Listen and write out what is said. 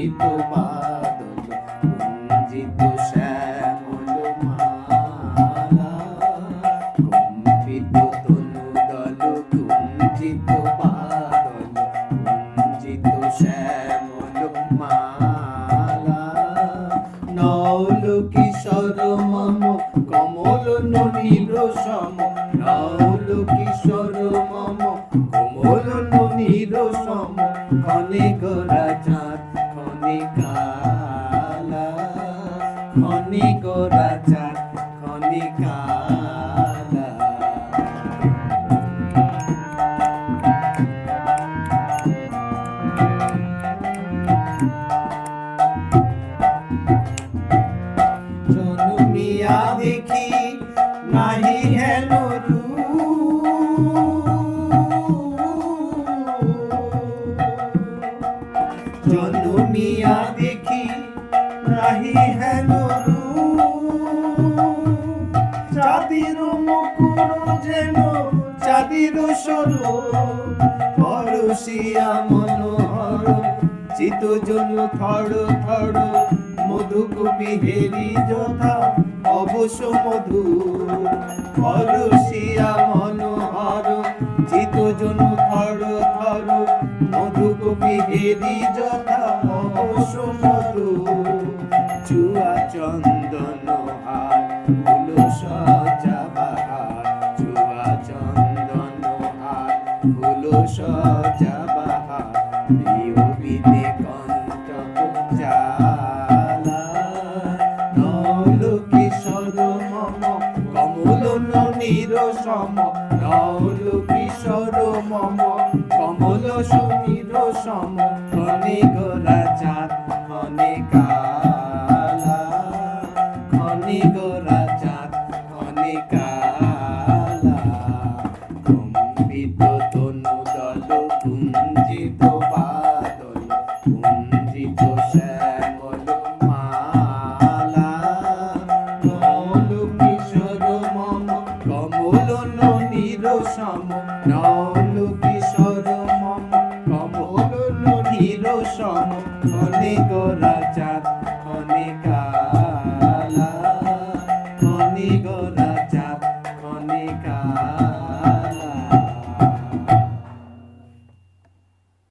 রঞ্জিত বাদল, রঞ্জিত শ্যামল মালা কম্পিত তনু দল কুঞ্জিত বাদল রঞ্জিত শ্যামল মালা নল কিশোর মম, কমল ননীর সম নল কিশোর মম চাঁদ খনে কালা খনে গোরা জনমিয়া দেখি নাহি হেন চাঁদির মুকুর যেন চাঁদির সরু পরশিয়া মনোহর চিত জন থড় থড় মধুকপি হেরি অবশ্য মধু পরশিয়া মধুকপি হেরি যথা মধু চুয়া চন্দন হার ফুল সজা বাহার, চুয়া চন্দন হার ফুল সজা বাহার, প্রিয় বিদে কণ্ঠক জালা নল কিশোর মম, কমল নীর সম খনে গোরা চাঁদ খনে কালা। গোরা মনে গোরা চাঁদ মনে কালা। মনে গোরা চাঁদ